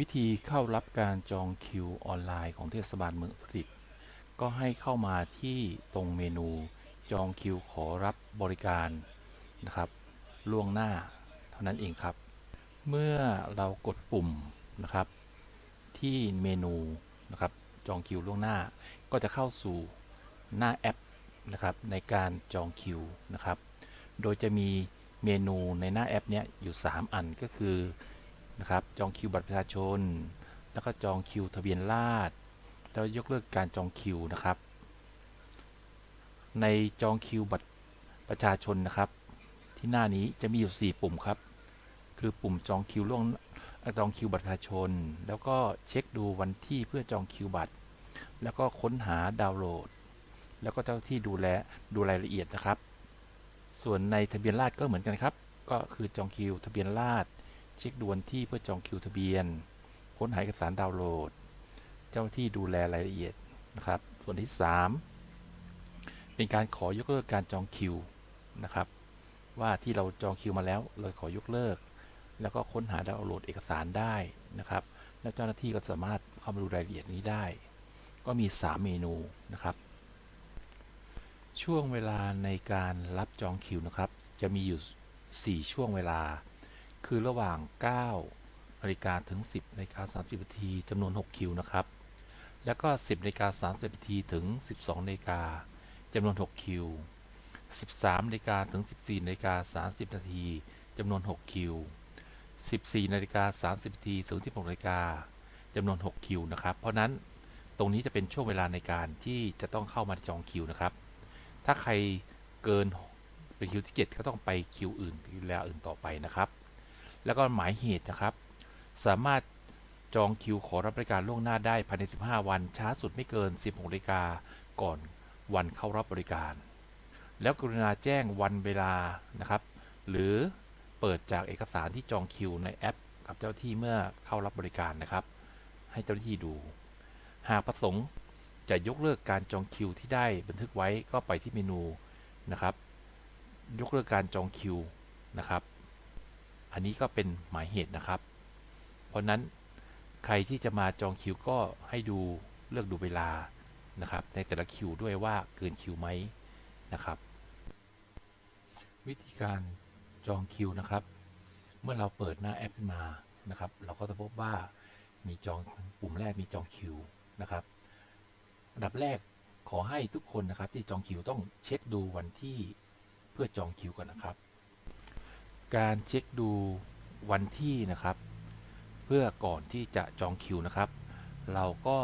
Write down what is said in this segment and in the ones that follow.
วิธีเข้ารับการจองคิวออนไลน์ของเทศบาลเมืองอุตรดิตถ์ก็ให้เข้ามาที่ตรงเมนูจองคิวขอรับบริการนะครับ ล่วงหน้าเท่านั้นเองครับ เมื่อเรากดปุ่มนะครับ ที่เมนูนะครับ จองคิวล่วงหน้า ก็จะเข้าสู่หน้าแอปนะครับในการจองคิวนะครับ โดยจะมีเมนูในหน้าแอปเนี้ยอยู่ 3 อันก็คือ นะครับ จองคิวบัตรประชาชน แล้วก็จองคิวทะเบียนราษฎร์แล้วยกเลิกการจองคิวนะครับ ในจองคิวบัตรประชาชนนะครับ ที่หน้านี้จะมีอยู่ 4 ปุ่มครับ คือปุ่มจองคิวล่วงจองคิวบัตรประชาชน แล้วก็เช็คดูวันที่เพื่อจองคิวบัตร แล้วก็ค้นหาดาวน์โหลด แล้วก็เจ้าที่ดูแลดูรายละเอียดนะครับ ส่วนในทะเบียนราษฎร์ก็เหมือนกันครับ ก็คือจองคิวทะเบียนราษฎร เช็คดูวันที่เพื่อจองคิวทะเบียน ค้นหาเอกสารดาวน์โหลด เจ้าที่ดูแลรายละเอียดนะครับ ส่วนที่ 3 เป็นการขอยกเลิกการจองคิวนะครับ ว่าที่เราจองคิวมาแล้วเราขอยกเลิก แล้วก็ค้นหาดาวน์โหลดเอกสารได้นะครับ แล้วเจ้าหน้าที่ก็สามารถเข้ามาดูรายละเอียดนี้ได้ ก็มี 3 เมนูนะครับช่วงเวลาในการรับจองคิวนะครับ จะมีอยู่ 4 ช่วงเวลา คือระหว่าง 9นาฬิกาถึง 10นาฬิกา30นาทีจำนวน 6 คิวนะครับ แล้วก็ 10นาฬิกา30นาทีถึง 12นาฬิกาจำนวน 6 คิว 13นาฬิกาถึง 14นาฬิกา30นาทีจำนวน 6 คิว 14นาฬิกา30นาทีถึง16นาฬิกาจำนวน 6 คิวนะครับ เพราะนั้นตรงนี้จะเป็นช่วงเวลาในการที่จะต้องเข้ามาจองคิวนะครับ ถ้าใครเกินเป็นคิวที่ 7 ก็ต้องไปคิวอื่นคิวเวอื่นต่อไปนะครับ แล้วก็หมายเหตุนะครับ สามารถจองคิวขอรับบริการล่วงหน้าได้ภายใน 15 วัน ช้าสุดไม่เกิน 16นาฬิกาก่อนวันเข้ารับบริการ แล้วกรุณาแจ้งวันเวลานะครับ หรือเปิดจากเอกสารที่จองคิวในแอป กับเจ้าที่เมื่อเข้ารับบริการนะครับ ให้เจ้าหน้าที่ดู หากประสงค์จะยกเลิกการจองคิวที่ได้บันทึกไว้ก็ไปที่เมนูนะครับ ยกเลิกการจองคิวนะครับ อันนี้ก็เป็นหมายเหตุนะครับ เพราะนั้นใครที่จะมาจองคิวก็ให้ดูเลือกดูเวลานะครับ ในแต่ละคิวด้วยว่าเกินคิวไหมนะครับ วิธีการจองคิวนะครับ เมื่อเราเปิดหน้าแอปขึ้นมานะครับ เราก็จะพบว่ามีจองปุ่มแรกมีจองคิวนะครับอันดับแรกขอให้ทุกคนนะครับที่จองคิวต้องเช็คดูวันที่เพื่อจองคิวก่อนนะครับ การเช็คดูวันที่นะครับ เพื่อก่อนที่จะจองคิวนะครับ เราก็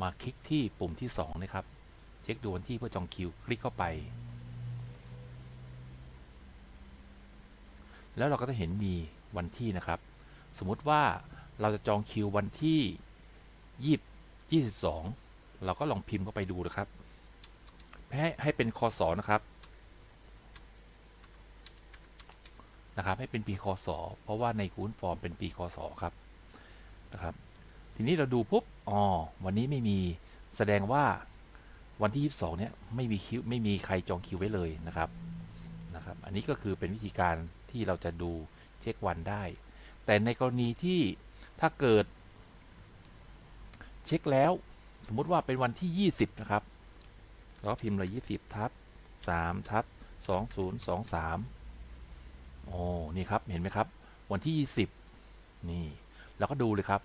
มาคลิกที่ปุ่มที่2นะครับเช็คดูวันที่เพื่อจองคิวคลิกเข้าไป แล้วเราก็จะเห็นมีวันที่นะครับ สมมุติว่าเราจะจองคิววันที่ยี่ยี่สิบสองเราก็ลองพิมพ์เข้าไปดูนะครับ ให้ให้เป็นคศนะครับ นะครับให้เป็นปีคศเพราะว่าในคูณฟอร์มเป็นปีคศครับนะครับทีนี้เราดูปุ๊บอ๋อวันนี้ไม่มีแสดงว่าวันที่ 22 เนี่ยไม่มีคิวไม่มีใครจองคิวไว้เลยนะครับนะครับ อันนี้ก็คือเป็นวิธีการที่เราจะดูเช็ควันได้ แต่ในกรณีที่ถ้าเกิด เช็คแล้วสมมุติว่าเป็นวันที่ 20 นะครับเราก็พิมพ์เลย 20 ทับ3ทับ2023 โอ้นี่ครับเห็นไหมครับ วันที่ 20 นี่เราก็ดูเลยครับ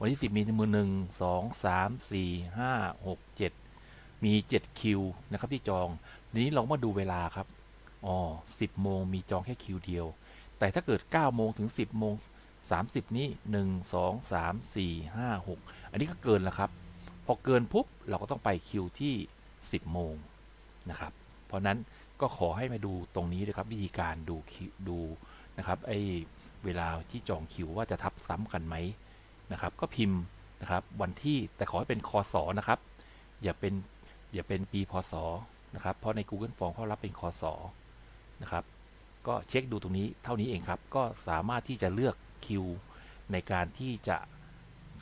วันที่ 10 มีมือหนึ่งสองสามสี่ห้าหกเจ็ดมี7คิวนะครับที่จองทีนี้เรามาดูเวลาครับอ๋อ10โมงมีจองแค่คิวเดียว แต่ถ้าเกิด 9 โมงถึง 10 โมง 30 นี้1 2 3 4 5 6 อันนี้ก็เกินแล้วครับ พอเกินปุ๊บเราก็ต้องไปคิวที่ 10 โมงนะครับ เพราะนั้น ก็ขอให้มาดูตรงนี้เลยครับวิธีการดูคิวดูนะครับไอ้เวลาที่จองคิวว่าจะทับซ้ำกันไหมนะครับ ก็พิมพ์นะครับวันที่แต่ขอให้เป็นคศนะครับ อย่าเป็นอย่าเป็นปีพศนะครับเพราะใน Google Form เขารับเป็นคศนะครับ ก็เช็คดูตรงนี้เท่านี้เองครับ ก็สามารถที่จะเลือกคิวในการที่จะ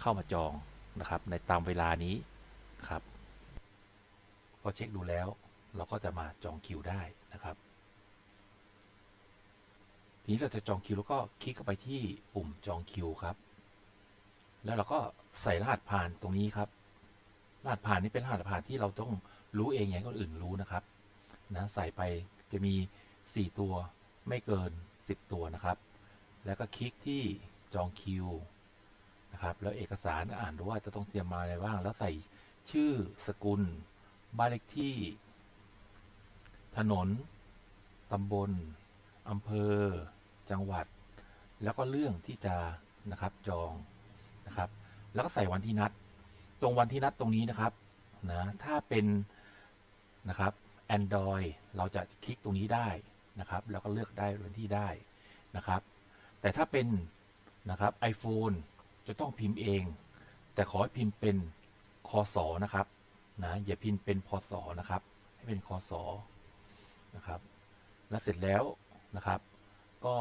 เข้ามาจองนะครับ ในตามเวลานี้นะครับพอเช็คดูแล้ว เราก็จะมาจองคิวได้นะครับ ทีนี้เราจะจองคิวแล้วก็คลิกเข้าไปที่ปุ่มจองคิวครับ แล้วเราก็ใส่รหัสผ่านตรงนี้ครับ รหัสผ่านนี้เป็นรหัสผ่านที่เราต้องรู้เองอย่างคนอื่นรู้นะครับนะใส่ไปจะมี 4 ตัวไม่เกิน 10 ตัวนะครับ แล้วก็คลิกที่จองคิวนะครับแล้วเอกสารอ่านดูว่าจะต้องเตรียมมาอะไรบ้าง แล้วใส่ชื่อสกุลบ้านเลขที่ ถนน ตำบล อำเภอ จังหวัด แล้วก็เรื่องที่จะนะครับจองนะครับ แล้วก็ใส่วันที่นัด ตรงวันที่นัดตรงนี้นะครับนะถ้าเป็นนะครับ Android เราจะคลิกตรงนี้ได้นะครับ แล้วก็เลือกได้วันที่ได้นะครับ แต่ถ้าเป็นนะครับ iPhone จะต้องพิมพ์เอง แต่ขอให้พิมพ์เป็นคอสอนะครับนะอย่าพิมพ์เป็นพศนะครับ ให้เป็นคอสอ นะครับ แล้วเสร็จแล้วนะครับ ก็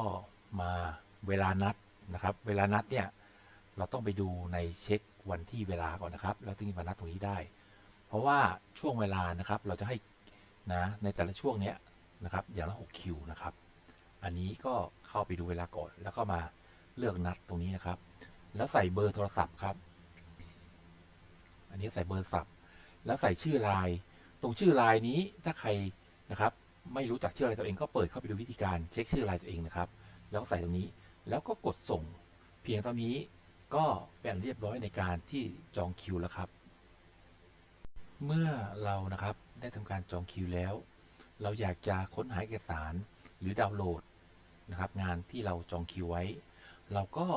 มาเวลานัดนะครับ เวลานัดเนี่ยเราต้องไปดูในเช็ควันที่เวลาก่อนนะครับ แล้วถึงมานัดตรงนี้ได้ เพราะว่าช่วงเวลานะครับเราจะให้นะในแต่ละช่วงเนี้ยนะครับอย่างละ6คิวนะครับ อันนี้ก็เข้าไปดูเวลาก่อน แล้วก็มาเลือกนัดตรงนี้นะครับ แล้วใส่เบอร์โทรศัพท์ครับ อันนี้ใส่เบอร์ศัพท์แล้วใส่ชื่อไลน์ตรงชื่อไลน์นี้ถ้าใครนะครับ ไม่รู้จักชื่ออะไรตัวเองก็เปิดเข้าไปดูวิธีการเช็คชื่อไลน์ตัวเองนะครับ แล้วใส่ตรงนี้แล้วก็กดส่ง เพียงเท่านี้ก็เป็นเรียบร้อยในการที่จองคิวแล้วครับ เมื่อเรานะครับได้ทำการจองคิวแล้ว เราอยากจะค้นหาเอกสารหรือดาวน์โหลดนะครับ งานที่เราจองคิวไว้ เราก็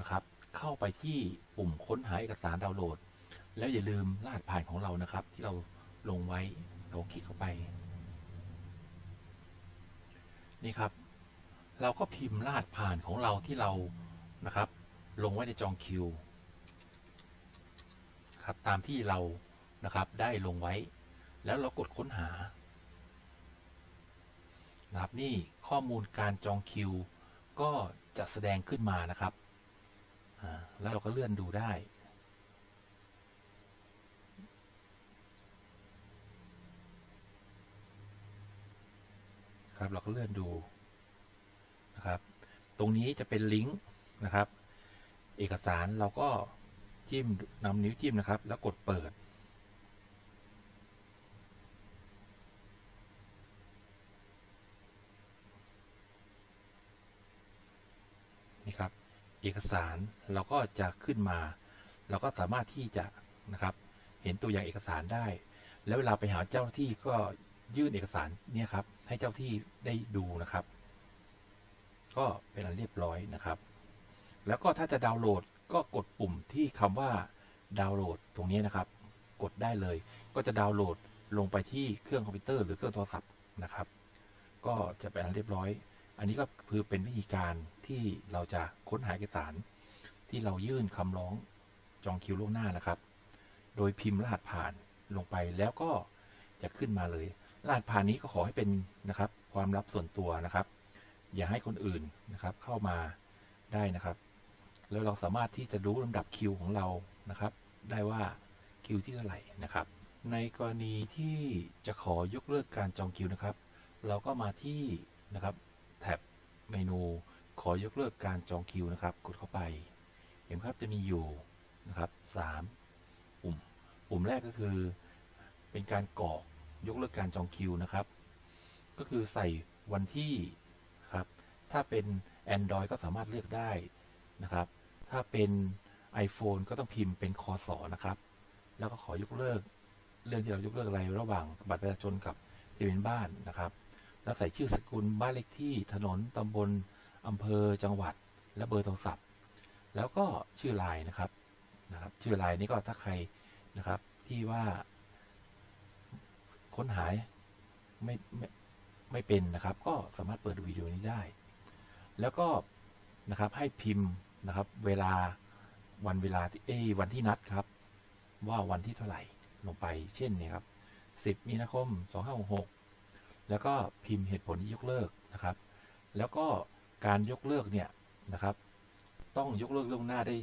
นะครับเข้าไปที่ปุ่มค้นหาเอกสารดาวน์โหลด แล้วอย่าลืมรหัสผ่านของเรานะครับ ที่เราลงไว้เราคลิกเข้าไป นี่ครับ เราก็พิมพ์รหัสผ่านของเราที่เรานะครับ ลงไว้ในจองคิวครับตามที่เรานะครับได้ลงไว้ แล้วเรากดค้นหานะครับนี่ข้อมูลการจองคิว ก็จะแสดงขึ้นมานะครับ แล้วเราก็เลื่อนดูได้ ครับ เราก็เลื่อนดูนะครับ ตรงนี้จะเป็นลิงก์นะครับ เอกสารเราก็จิ้มนำนิ้วจิ้มนะครับ แล้วกดเปิดนี่ครับ เอกสารเราก็จะขึ้นมา เราก็สามารถที่จะนะครับ เห็นตัวอย่างเอกสารได้ แล้วเวลาไปหาเจ้าหน้าที่ก็ยื่นเอกสารเนี่ยครับ ให้เจ้าที่ได้ดูนะครับ ก็เป็นอันเรียบร้อยนะครับ แล้วก็ถ้าจะดาวน์โหลดก็กดปุ่มที่คำว่าดาวน์โหลดตรงนี้นะครับ กดได้เลย ก็จะดาวน์โหลดลงไปที่เครื่องคอมพิวเตอร์หรือเครื่องโทรศัพท์นะครับ ก็จะเป็นอันเรียบร้อย อันนี้ก็คือเป็นวิธีการที่เราจะค้นหาเอกสาร ที่เรายื่นคำร้องจองคิวล่วงหน้านะครับ โดยพิมพ์รหัสผ่านลงไปแล้วก็จะขึ้นมาเลย รหัสผ่านนี้ก็ขอให้เป็นนะครับ ความลับส่วนตัวนะครับ อย่าให้คนอื่นนะครับเข้ามาได้นะครับ แล้วเราสามารถที่จะรู้ลำดับคิวของเรานะครับ ได้ว่าคิวที่เท่าไหร่นะครับ ในกรณีที่จะขอยกเลิกการจองคิวนะครับ เราก็มาที่นะครับแท็บเมนูขอยกเลิกการจองคิวนะครับ กดเข้าไป เห็นครับจะมีอยู่นะครับสามปุ่ม ปุ่มแรกก็คือเป็นการกรอก ยกเลิกการจองคิวนะครับ ก็คือใส่วันที่ครับ ถ้าเป็น Android ก็สามารถเลือกได้นะครับ ถ้าเป็น iPhone ก็ต้องพิมพ์เป็นคอสอนะครับ แล้วก็ขอยกเลิกเรื่องที่เรายกเลิกอะไรระหว่างบัตรประชาชนกับทะเบียนบ้านนะครับ แล้วใส่ชื่อสกุลบ้านเลขที่ถนนตำบลอำเภอจังหวัด และเบอร์โทรศัพท์ แล้วก็ชื่อไลน์นะครับนะครับ ชื่อไลน์นี้ก็ถ้าใครนะครับที่ว่า ค้นหาไม่ไม่ไม่เป็นนะครับ ก็สามารถเปิดดูวิดีโอนี้ได้ แล้วก็นะครับให้พิมพ์นะครับเวลาวันเวลาที่เอวันที่นัดครับ ว่าวันที่เท่าไหร่ลงไปเช่นนี่ครับ 10 มีนาคม 2566 แล้วก็พิมพ์เหตุผลที่ยกเลิกนะครับ แล้วก็การยกเลิกเนี่ยนะครับ ต้องยกเลิกล่วงหน้าได้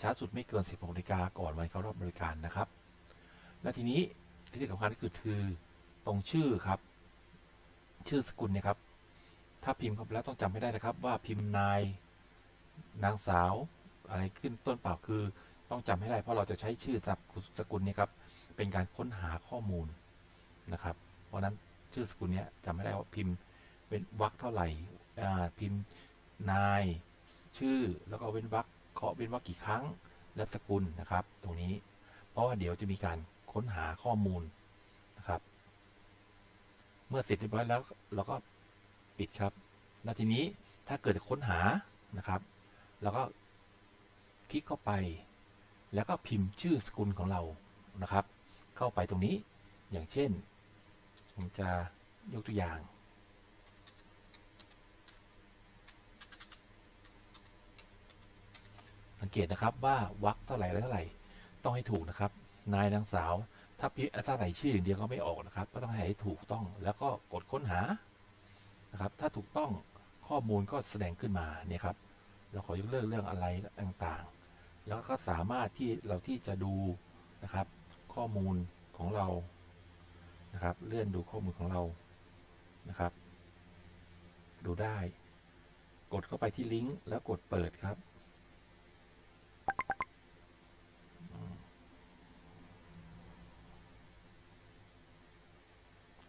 ช้าสุดไม่เกิน 16นาฬิกาก่อนวันเข้ารับบริการนะครับ และทีนี้ที่สำคัญก็คือ ตรงชื่อครับ ชื่อสกุลเนี่ยครับ ถ้าพิมพ์เข้าไปแล้วต้องจำให้ได้นะครับ ว่าพิมพ์นายนางสาว อะไรขึ้นต้นเปล่าคือ ต้องจำให้ได้เพราะเราจะใช้ชื่อสกุลนี้ครับ เป็นการค้นหาข้อมูลนะครับ เพราะนั้นชื่อสกุลเนี้ยจำไม่ได้ว่าพิมพ์เป็นวรรคเท่าไหร่พิมพ์นายชื่อแล้วก็เว้นวรรคเคาะเว้นวรรคกี่ครั้งและสกุลนะครับ ตรงนี้เพราะว่าเดี๋ยวจะมีการค้นหาข้อมูล เมื่อเสร็จเรียบร้อยแล้วเราก็ปิดครับ แล้วทีนี้ถ้าเกิดจะค้นหานะครับ เราก็คลิกเข้าไป แล้วก็พิมพ์ชื่อสกุลของเรานะครับ เข้าไปตรงนี้อย่างเช่น ผมจะยกตัวอย่าง สังเกตนะครับว่าวักเท่าไหร่และเท่าไหร่ ต้องให้ถูกนะครับ นายนางสาว ถ้าพิถ้าใส่ชื่ออย่างเดียวก็ไม่ออกนะครับ ก็ต้องให้ถูกต้องแล้วก็กดค้นหานะครับ ถ้าถูกต้องข้อมูลก็แสดงขึ้นมาเนี่ยครับ เราขอยกเลิกเรื่องอะไรต่างๆ แล้วก็สามารถที่เราที่จะดูนะครับ ข้อมูลของเรานะครับ เลื่อนดูข้อมูลของเรานะครับ ดูได้ กดเข้าไปที่ลิงก์แล้วกดเปิดครับ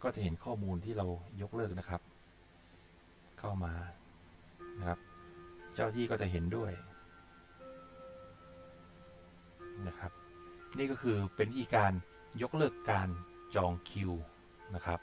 ก็จะเห็นข้อมูลที่เรายกเลิกนะครับ เข้ามานะครับ เจ้าที่ก็จะเห็นด้วยนะครับ นี่ก็คือเป็นวิธีการยกเลิกการจองคิวนะครับ